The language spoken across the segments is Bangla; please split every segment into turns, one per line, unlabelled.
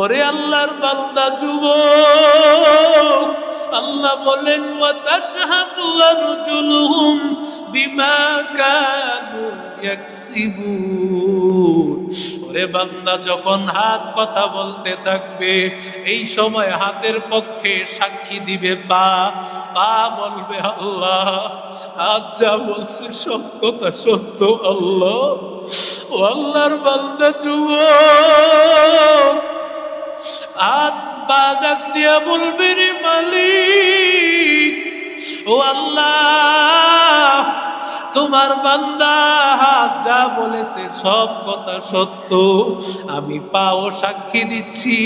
ওরে আল্লাহর বান্দা যুব আল্লাহ বলেন, ওয়াতাশহাদু আরজুলুহুম বিমা কানু ইয়াকসিবুন। ওরে বান্দা, যখন হাত কথা বলতে থাকবে, এই সময় হাতের পক্ষে সাক্ষী দিবে পা পা বলবে, আল্লাহ, আজ যা বলছে সব কথা সত্য, আল্লাহ। আল্লাহর বান্দা, যুবক হাত পা দিয়া মালিক, ও আল্লাহ, তোমার বান্দা যা বলেছে সব কথা সত্য, আমি পাও সাক্ষী দিচ্ছি,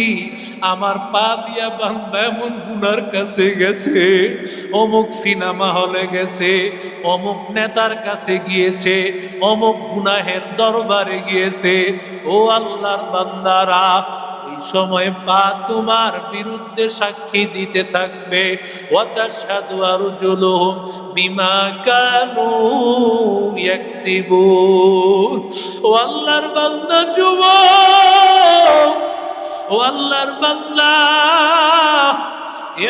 আমার পা দিয়া বান্দা এমন গুনার কাছে গেছে, অমুক সিনেমা হলে গেছে, অমুক নেতার কাছে গিয়েছে, অমুক গুনাহের দরবারে গিয়েছে, ও আল্লাহর বান্দারা সময় পা তোমার বিরুদ্ধে সাক্ষী দিতে থাকবে। ওয়াতাশহাদু আরজুলুহুম বিমা কানু ইয়াকসিবুন। ও আল্লাহর বান্দা, যুবক! ও আল্লাহর বান্দা,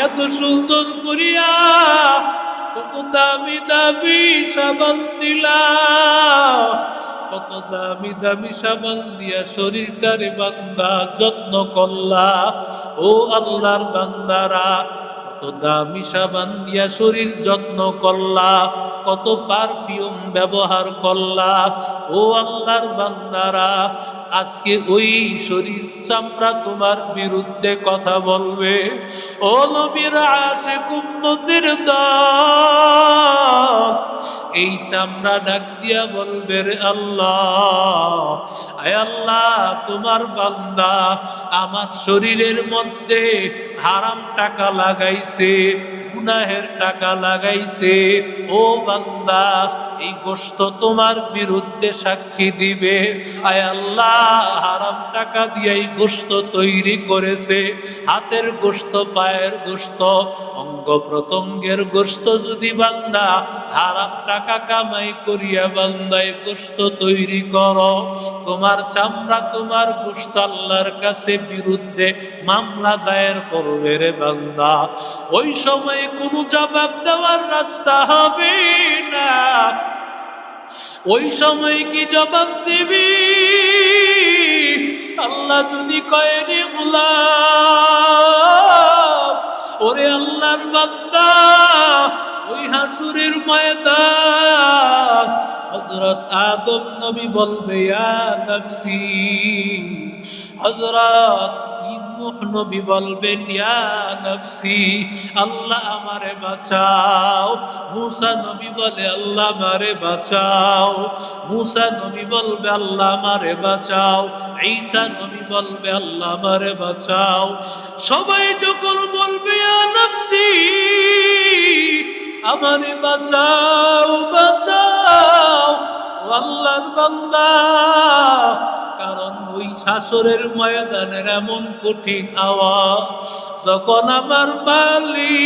এত সুন্দর করিয়া কত দামি দামি সাবান দিলা। কত দামি দামি সাবান দিয়া শরীরটারে বান্দা যত্ন করলা। ও আল্লাহর বান্দারা, কত দামি সাবান দিয়া শরীর যত্ন করলা, কত পারফিউম ব্যবহার করলা। ও আল্লাহর বান্দারা, আজকে ওই শরীর চামড়া তোমার বিরুদ্ধে কথা বলবে। ও নবীর আশে কুম্মতের দল এই চামড়া ডাক দিয়া বলবে রে আল্লাহ, আয় আল্লাহ, তোমার বান্দা আমার শরীরের মধ্যে হারাম টাকা লাগাইছে, গুনাহের টাকা লাগাইছে, ও বান্দা এই গোস্ত তোমার বিরুদ্ধে সাক্ষী দিবে। আয় আল্লাহ, হারাম টাকা দিয়ে এই গোস্ত তৈরি করেছে। হাতের গোস্ত পায়ের গোস্ত অঙ্গ প্রত্যঙ্গের গোস্ত যদি বান্দা হারাম টাকা কামাই করিয়া বান্দায় গোস্ত তৈরি করো। তোমার চামড়া, তোমার গোস্ত আল্লাহর কাছে বিরুদ্ধে মামলা দায়ের করবে রে বান্দা। ওই সময় কোনো জবাব দেওয়ার রাস্তা হবে না। ওই সময় কি জবাব দিবি? আল্লাহ যদি কয় রে গোলাম, ওরে আল্লাহর বান্দা, ওই হাসুরের ময়দান। হযরত আদম নবী বলবে, ইয়া নফসি, হযরত নূহ নবী বলবেন, ইয়া নফসি, আল্লাহ আমারে বাঁচাও। মুসা নবী বলে, আল্লাহ আমারে বাঁচাও। মুসা নবী বলবে, আল্লাহ আমারে বাঁচাও। ঈসা নবী বলবে, আল্লাহ আমারে বাঁচাও। সবাই যখন বলবে, ইয়া নফসি, আমারে বাঁচাও বাঁচাও। আল্লাহর বান্দা কারণ ওই শাসরের ময়দানের এমন কঠিন আওয়াজ, যখন আমার বালি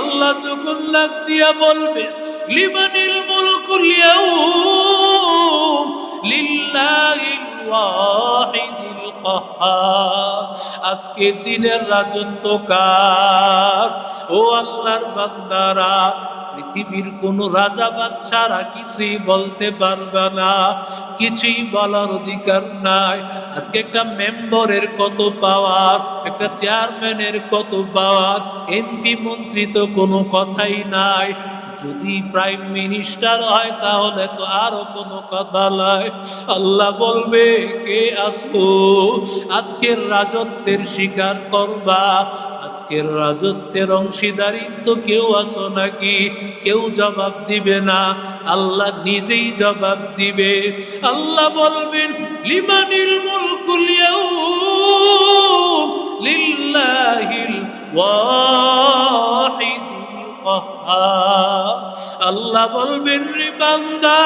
আল্লাহ যখন লাগ দিয়া বলবে লিমানিল ইয়াউম লিল্লাহিল আজকের দিনের রাজত্ব কার ও আল্লাহর বান্দারা পৃথিবীর কোন রাজা বাদশারা কিছুই বলতে পারবে না। কিছুই বলার অধিকার নাই। আজকে একটা মেম্বারের কত পাওয়ার, একটা চেয়ারম্যানের কত পাওয়ার, এমপি মন্ত্রী তো কোনো কথাই নাই। যদি প্রাইম মিনিস্টার হয়, তাহলে তো আরও কোনো কথা নাই। আল্লাহ বলবে, কে আসব? আজকের রাজত্বের শিকার করবা? আজকের রাজত্বের অংশীদারিত্ব কেউ আসো নাকি? কেউ জবাব দিবে না। আল্লাহ নিজেই জবাব দিবে। আল্লাহ বলবেন লিমানিল মুলকুল লিল্লাহিল ওয়াহিদিল আল্লাহ বলবেন রে বান্দা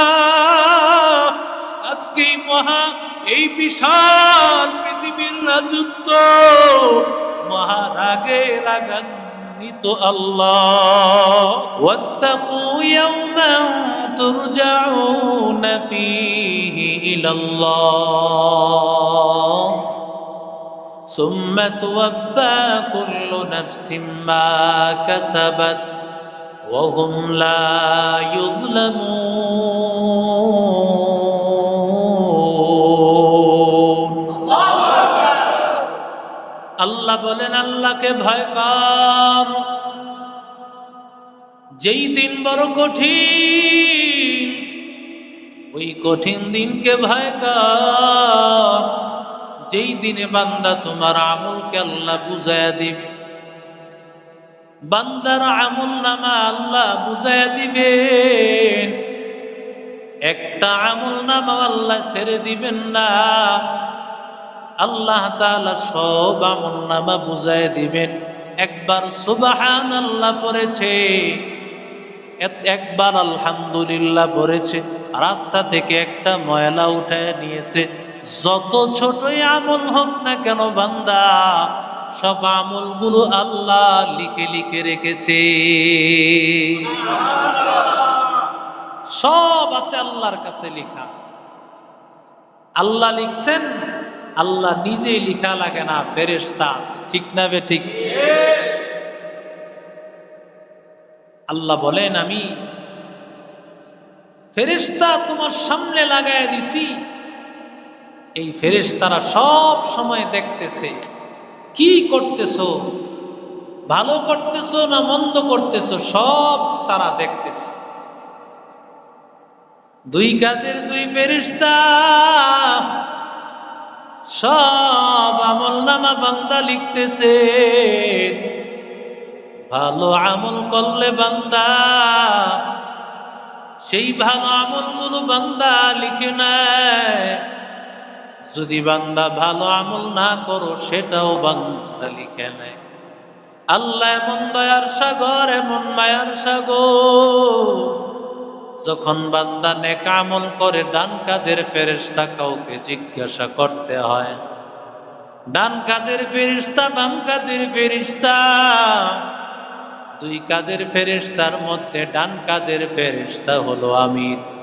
আজকে এই মহা এই বিশাল পৃথিবীর রাজত্ব মহারাগে রাগান্বিত আল্লাহ واتقوا يوما ترجعون فيه إلى الله ثم توفى كل نفس ما كسبت وهم لا يظلمون আল্লাহ বলেন আল্লাহকে ভয় কর যেই দিন বড় কঠিন ওই কঠিন দিনকে ভয় কর যেই দিনে বান্দা তোমার আমলকে আল্লাহ বুঝাইয়া দিবে বান্দার আমল নামা আল্লাহ বুঝাইয়া দিবেন। একটা আমল নামা আল্লাহ ছেড়ে দিবেন না। আল্লাহ তাআলা সব আমল নামা বুঝাইয়া দিবেন। একবার সুবাহান আল্লাহ পড়েছে একবার আলহামদুলিল্লাহ পড়েছে, রাস্তা থেকে একটা ময়লা উঠায় নিয়েছে। যত ছোটই আমল হোক না কেন বান্দা সব আমলগুলো আল্লাহ লিখে লিখে রেখেছে। সব আছে আল্লাহর কাছে লিখা। আল্লাহ লিখছেন, আল্লাহ নিজেই লিখা লাগে না, ফেরেশতা আছে। ঠিক না বে ঠিক? আল্লাহ বলেন, আমি ফেরেশতা তোমার সামনে লাগায় দিছি। এই ফেরেশতারা সব সময় দেখতেছে। কি করতেছো? ভালো করতেছো না মন্দ করতেছো? সব তারা দেখতেছে। দুই কাদের দুই ফেরিস্তা, সব আমল নামা বান্দা লিখতেছে। ভালো আমল করলে বান্দা, সেই ভালো আমলগুলো বান্দা লিখে নেয়। যদি বান্দা ভালো আমল না করো, সেটাও বান্দা লিখে নেয়। আল্লাহ এমন দয়ার সাগর, এমন মায়ার সাগর। যখন বান্দা নেক আমল করে, ডান কাদের ফেরেশতা কাউকে জিজ্ঞাসা করতে হয়, ডান কাদের ফেরিস্তা বাম কাদের ফেরিস্তা দুই কাদের ফেরিস্তার মধ্যে ডান কাদের ফেরিস্তা হলো আমির।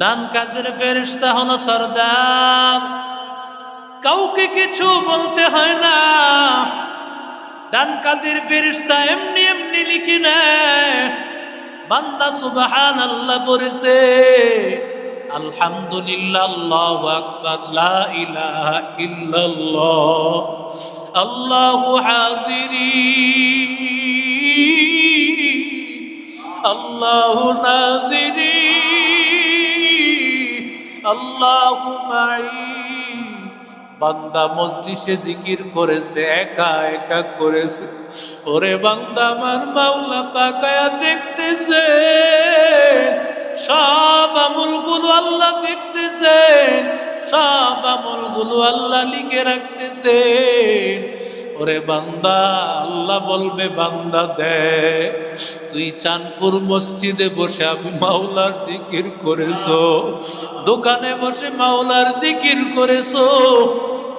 ডান কাদের ফেরিস্তা হলো সর্দার। কাউকে কিছু বলতে হয় না। ডান কাদের ফেরিস্তা এমনি এমনি লিখি বান্দা সুবাহান আল্লাহ পড়েছে আলহামদুলিল্লাহ আকবার, লা ইলাহা ইল্লাল্লাহ, আল্লাহু হাজিরি, আল্লাহু নাজিরি আল্লাহু বান্দা মজলিসে জিকির করেছে, একা একা করেছে। ওরে বান্দা আমার মাওলা তাকায়া দেখতেছে। সব আমলগুলো আল্লাহ দেখতেছে সব আমলগুলো আল্লাহ লিখে রাখতেছে ওরে বান্দা, আল্লাহ বলবে, বান্দা দে। তুই চাঁদপুর মসজিদে বসে আমি মাওলার জিকির করেছ, দোকানে বসে মাওলার জিকির করেছ,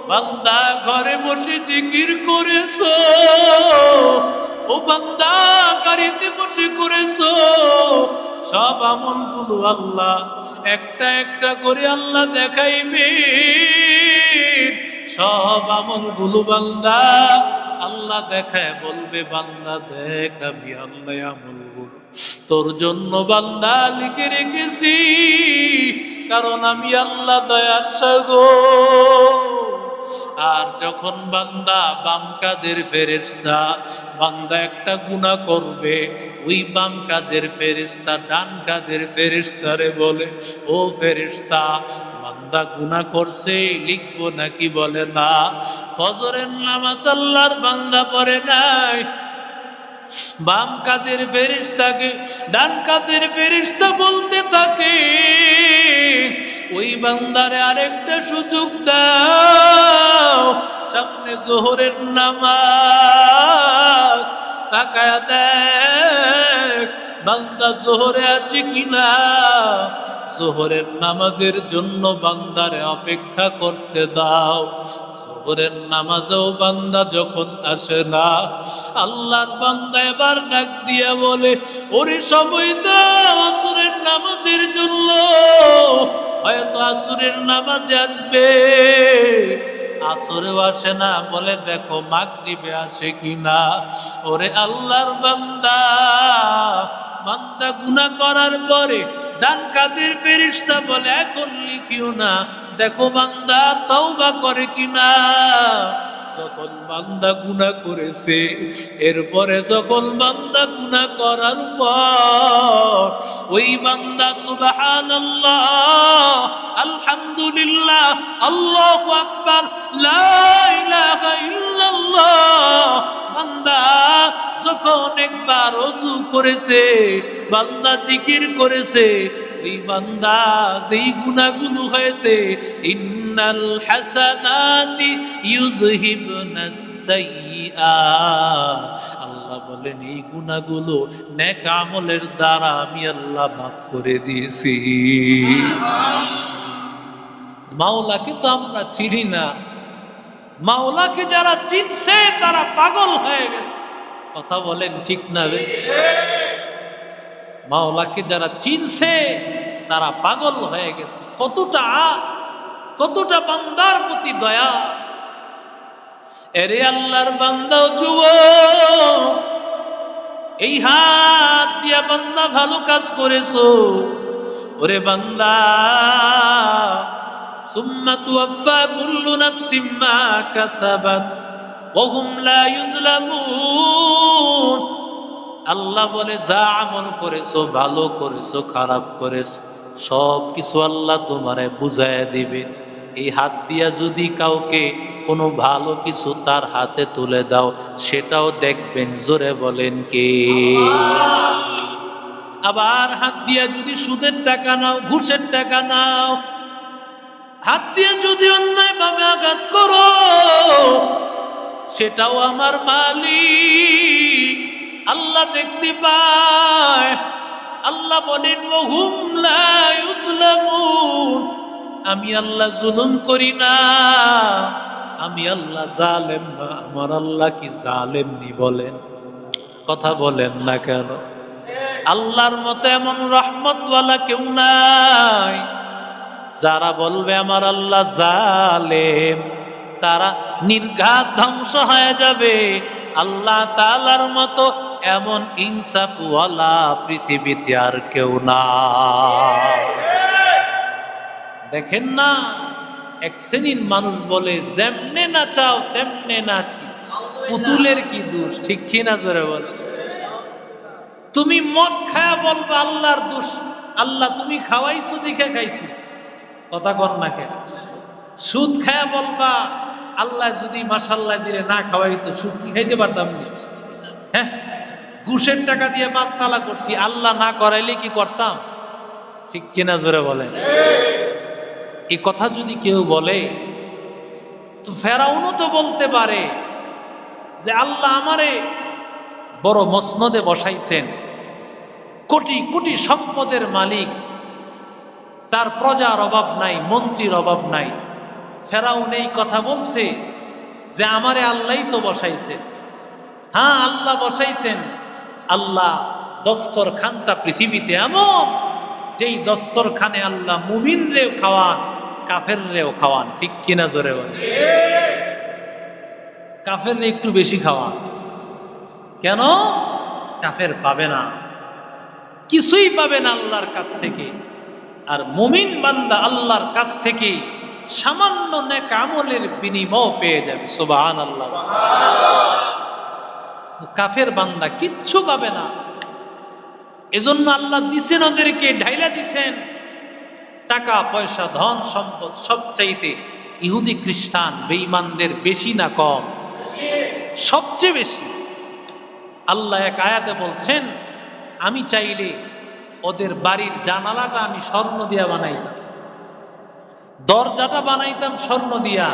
বান্দা ঘরে বসে জিকির করেছ, ও বান্দা গাড়িতে বসে করেছ, সব আমলগুলো আল্লাহ, একটা একটা করে আল্লাহ দেখাইবে। সব আমলগুলো বান্দা আল্লাহ দেখায় বলবে, বান্দা দেখ আমি আল্লাহ আমলগুলো তোর জন্য বান্দা লিখে রেখেছি, কারণ আমি আল্লাহ দয়ার সাগর। আর যখন বান্দা বাম কাদের ফেরেস্তা বান্দা একটা গুনাহ করবে, ওই বাম কাদের ফেরেস্তা ডান কাদের ফেরেস্তারে বলে, ও ফেরেস্তা বান্দা গুনাহ করছে, লিখব নাকি বলে না। ফজরের নামাজ আল্লাহর বান্দা পড়ে নাই। বাম কাদের ফেরিস্তাকে ডান কাদের ফেরিস্তা বলতে থাকে, ওই বান্দারে আরেকটা সুযোগ দাও। সামনে জোহরের নামাজ তাকায়া দেখ, বান্দা জোহরে আসে কিনা। জোহরের নামাজের জন্য বান্দারে অপেক্ষা করতে দাও। সোহরের নামাজেও বান্দা যখন আসে না, আল্লাহর বান্দা এবার ডাক দিয়া বলে, ওরে সময় দাও আসরের নামাজের জন্য। হয়তো আসরের নামাজে আসবে। আসরেও আসে না, বলে দেখো মাগরিবে আসে কিনা। ওরে আল্লাহর বান্দা বান্দা গুনা করার পরে ডান কাদের ফেরিস্তা বলে, এখন লিখিও না, দেখো বান্দা তওবা করে কিনা। যখন বান্দা গুনাহ করেছে, এরপরে যখন বান্দা গুনাহ করার পর, ওই বান্দা সুবহানাল্লাহ, আলহামদুলিল্লাহ, আল্লাহু আকবার বান্দা যখন একবার ওযু করেছে, বান্দা জিকির করেছে, ওই বান্দা যেই গুনাহগুলো হয়েছে ইন্নাল আল্লাহ বলেন, এই গুনাহগুলো নেক আমলের দ্বারা আমি আল্লাহ মাফ করে দিয়েছি। মাওলাকে তো আমরা চিনি না। মাওলাকে যারা চিনছে, তারা পাগল হয়ে গেছে। কথা বলেন ঠিক না মাওলাকে যারা চিনছে, তারা পাগল হয়ে গেছে। কতটা কতটা বান্দার প্রতি দয়া। এরে আল্লাহর বান্দা যুব এই হাত দিয়া বান্দা ভালো কাজ করেছ। ওরে বান্দা, সুম্মা তুওয়াফা কুল্লু নাফসিম মা কাসাবাত ওহুম লা ইউজলামুন আল্লাহ বলে, যা আমল করেছ, ভালো করেছ, খারাপ করেছ সব কিছু আল্লাহ তোমারে বুঝায় দিবে। এই হাত দিয়া যদি কাউকে কোনো ভালো কিছু তার হাতে তুলে দাও, সেটাও দেখবেন, জোরে বলেন কে? আবার হাত দিয়া যদি সুদের টাকা নাও, ঘুষের টাকা নাও, হাত দিয়ে যদি অন্যায় ভাবে আঘাত করো, সেটাও আমার মালিক। আল্লাহ দেখতে পায়, আল্লাহ বলেন, ওহুম লা ইউজলামুন। আমি আল্লাহ জুলুম করি না। আমি আল্লাহ জালেম না। আমার আল্লাহ কি জালেম নি বলেন? কথা বলেন না কেন? আল্লাহর মতো এমন রহমতওয়ালা কেউ নাই। যারা বলবে আমার আল্লাহ জালেম, তারা নির্ঘাত ধ্বংস হয়ে যাবে। আল্লাহ তালার মতো এমন ইনসাফওয়ালা পৃথিবীতে আর কেউ না দেখেন না, এক শ্রেণির মানুষ বলে, যেমনে না চাও, তেমনে নাচি পুতুলের কি দোষ? ঠিক কি না জোরে বলে? তুমি মদ খায়া বলবা, আল্লাহর দোষ। আল্লাহ, তুমি খাওয়াইছো, দেখে খাইছি। কথা কর না কেন? সুদ খায়া বলবা, আল্লাহ যদি মাসাল্লাহ দিলে না খাওয়াইতো সুদ কি খাইতে পারতাম না? হ্যাঁ ঘুষের টাকা দিয়ে মাছ তালা করছি, আল্লাহ না করাইলে কি করতাম? ঠিক কিনা জোরে বলেন? এই কথা যদি কেউ বলে, তো ফেরাউনও তো বলতে পারে যে আল্লাহ আমারে বড় মসনদে বসাইছেন। কোটি কোটি সম্পদের মালিক, তার প্রজার অভাব নাই, মন্ত্রীর অভাব নাই। ফেরাউন এই কথা বলছে যে আমারে আল্লাহই তো বসাইছে হ্যাঁ আল্লাহ বসাইছেন। আল্লাহ দস্তর খানটা পৃথিবীতে এমন, যেই দস্তর খানে আল্লাহ মুমিন রেও খাওয়ান কাফের রেও খাওয়ান, ঠিক কিনা জোরে বলে কাফের একটু বেশি খাওয়ান। কেন? কাফের পাবে না। কিছুই পাবে না আল্লাহর কাছ থেকে। আর মুমিন বান্দা আল্লাহর কাছ থেকে সামান্য নেক আমলের বিনিময় পেয়ে যাবে। সুবাহান আল্লাহ কাফের বান্দা কিচ্ছু পাবে না। এজন্য আল্লাহ দিছেন ওদেরকে, ঢাইলা দিছেন। টাকা, পয়সা, ধন, সম্পদ সবচাইতে ইহুদি খ্রিস্টান বেঈমানদের বেশি না কম? সবচেয়ে বেশি। আল্লাহ এক আয়াতে বলছেন, আমি চাইলে ওদের বাড়ির জানালাটা আমি স্বর্ণ দিয়া বানাইতাম। দরজাটা বানাইতাম স্বর্ণ দিয়া।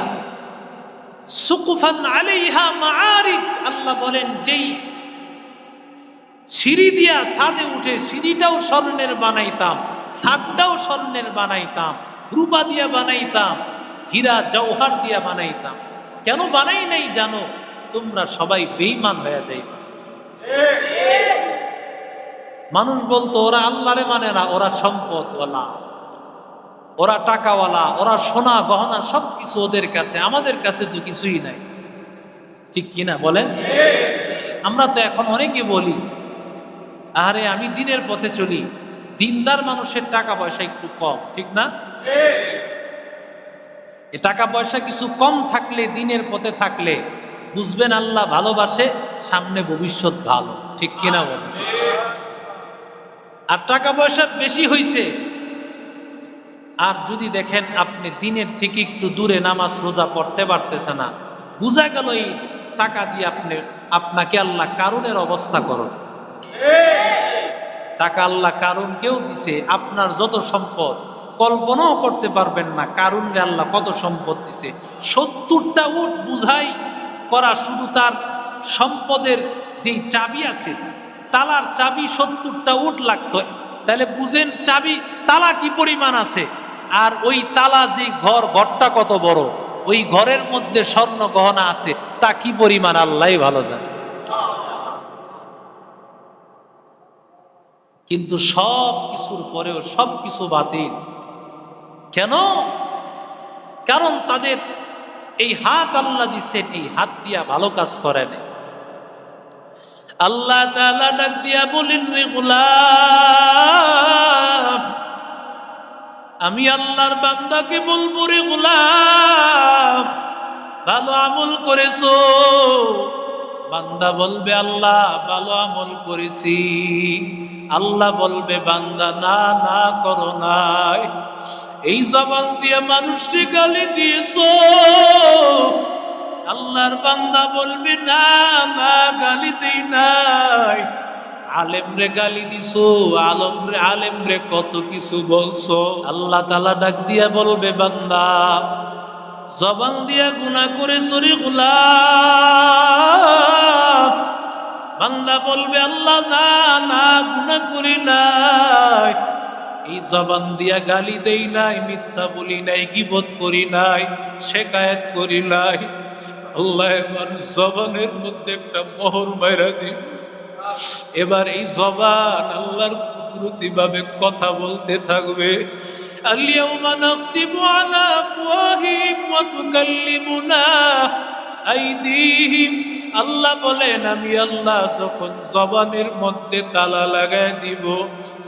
সুকুফান আলাইহা মাআরিজ। আল্লাহ বলেন, যেই সিঁড়ি দিয়া ছাদে উঠে সিঁড়িটাও স্বর্ণের বানাইতাম, ছাদটাও স্বর্ণের বানাইতাম, রূপা দিয়া বানাইতাম, হীরা জওহার দিয়া বানাইতাম। কেন বানাই নাই জানো? তোমরা সবাই বেইমান হয়ে যাইবে। মানুষ বলতো, ওরা আল্লাহরে মানে না, ওরা সম্পদ ওলা ওরা টাকাওয়ালা, ওরা সোনা, গহনা সব কিছু ওদের কাছে, আমাদের কাছে তো কিছুই নাই। ঠিক কিনা বলেন? আমরা তো এখন অনেকে বলি আরে আমি দিনের পথে চলি। দিনদার মানুষের টাকা পয়সা একটু কম, ঠিক না? এ টাকা পয়সা কিছু কম থাকলে, দিনের পথে থাকলে, বুঝবেন আল্লাহ ভালোবাসে, সামনে ভবিষ্যৎ ভালো, ঠিক কিনা বলেন? আর টাকা পয়সা বেশি হইছে। আর যদি দেখেন আপনি দিনের থেকে একটু দূরে নামাজ রোজা পড়তে পারতেছে না, বুঝা গেল এই টাকা দিয়ে আপনি, আপনাকে আল্লাহ কারণের অবস্থা করো টাকা আল্লাহ কারণ কেউ দিছে, আপনার যত সম্পদ, কল্পনাও করতে পারবেন না কারণ আল্লাহ কত সম্পদ দিছে। সত্তরটা উট বুঝাই করা শুধু তার সম্পদের যেই চাবি আছে, তালার চাবি সত্তরটা উট লাগতো। তাহলে বুঝেন চাবি, তালা কি পরিমাণ আছে? আর ওই তালা যে ঘর, ঘরটা কত বড়? ওই ঘরের মধ্যে স্বর্ণ গহনা আছে, তা কি পরিমাণ? আল্লাহ ভালো জানে। কিন্তু সব কিছুর পরেও সব কিছু বাতিল। কেন? কারণ তাদের এই হাত আল্লাহ দিচ্ছেন এই হাত দিয়া ভালো কাজ করেন আল্লাহ তাআলা ডাক দিয়া বলেন রে আমি আল্লাহর বান্দাকে বলব, রে গোলাম, ভালো আমল করেছ। বান্দা বলবে, আল্লাহ, ভালো আমল করেছি। আল্লাহ বলবে, বান্দা, না না করো নাই। এই জবান দিয়ে মানুষকে গালি দিয়েছ। আল্লাহর বান্দা বলবে, না না, গালি দেই নাই। আলেম রে গালি দিছো আলম রে আলেম রে কত কিছু বলছো। আল্লাহ তালা ডাক দিয়া বলবে, বান্দা, জবান দিয়া গুণা করে সরি গুলাম। বান্দা বলবে, আল্লাহ, না না গুণা করি নাই। এই জবান দিয়া গালি দেই নাই, মিথ্যা বলি নাই, গিবত করি নাই, শেকায়ত করি নাই। আল্লাহ, এবার জবানের মধ্যে একটা মোহর মাইরা দিব। এবার এই জবান আল্লাহর কুদরতি কথা বলতে থাকবে। আলিয়াউমা নাকতিমু আলা আফওয়াহিম ওয়া তুকাল্লিমুনা। আইদিহিম। আল্লাহ বলেন, আমি আল্লাহ যখন জবানের মধ্যে তালা লাগাই দিব,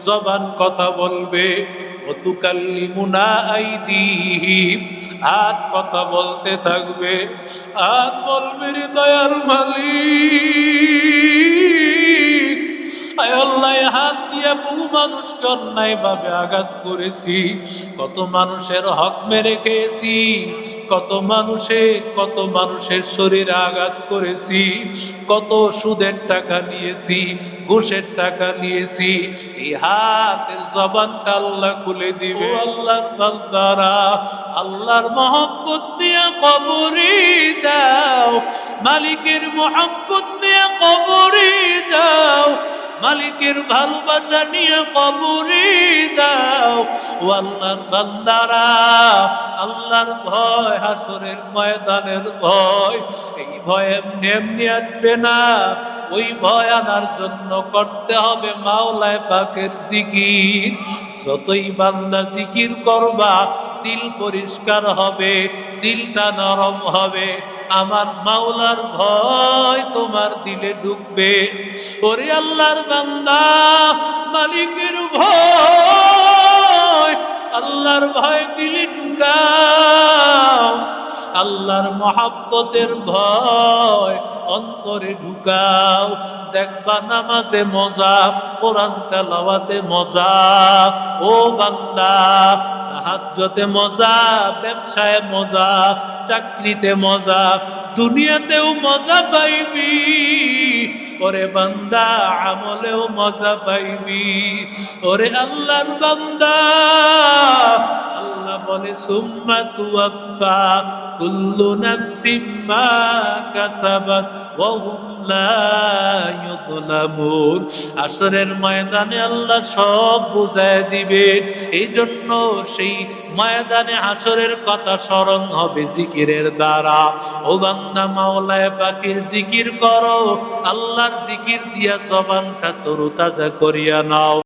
জবান কথা বলবে, অতুকাল্লিমুনা আইদিহিম। হাত কথা বলতে থাকবে, হাত বলবে রে দয়ার মালিক। হাত দিয়ে বহু মানুষকে অন্যায় ভাবে আঘাত করেছি। কত মানুষের হক মেরে খেয়েছি, কত মানুষের কত মানুষের শরীরে আঘাত করেছি, কত সুদের টাকা নিয়েছি, ঘুষের টাকা নিয়েছি। এই হাতের জবানটা আল্লাহ খুলে দিবে। আল্লাহর বান্দারা, আল্লাহর মহব্বত দিয়ে কবরে যাও। মালিকের মহব্বত দিয়ে কবরে যাও। মালিকের ভালোবাসা নিয়ে কবরে দাও ও আল্লাহর বান্দারা, আল্লাহর ভয়, হাসরের ময়দানের ভয়, এই ভয় এমনি এমনি আসবে না। ওই ভয় আনার জন্য করতে হবে মাওলায় পাকের জিকির। যতই বান্দা জিকির করবা দিল পরিষ্কার হবে দিলটা নরম হবে। আমার মাওলার ভয় তোমার দিলে ঢুকবে ওরে আল্লাহর বান্দা, মালিকের ভয় আল্লাহর ভয় দিলে ঢুকাও। আল্লাহর মহাব্বতের ভয় অন্তরে ঢুকাও। দেখবা নামাজে মজা, কোরআন তেলাওয়াতে মজা। ও বান্দা হাজ্জতে মজা, ব্যবসায় মজা, চাকরিতে মজা, দুনিয়াতেও মজা পাইবি। ওরে বান্দা, আমলেও মজা পাইবি। ওরে আল্লাহর বান্দা, আল্লাহ বলে, সুম্মা তুয়াফা কুল্লু নাফসিম মা কাসাবাত ওয়া হুম আসরের ময়দানে আল্লাহ সব বুঝায় দিবে। এই জন্য সেই ময়দানে আসরের কথা স্মরণ হবে জিকিরের দ্বারা। ও বান্দা, মাওলায় পাখির জিকির করো। আল্লাহর জিকির দিয়া জবানটা তরুতাজা করিয়া নাও।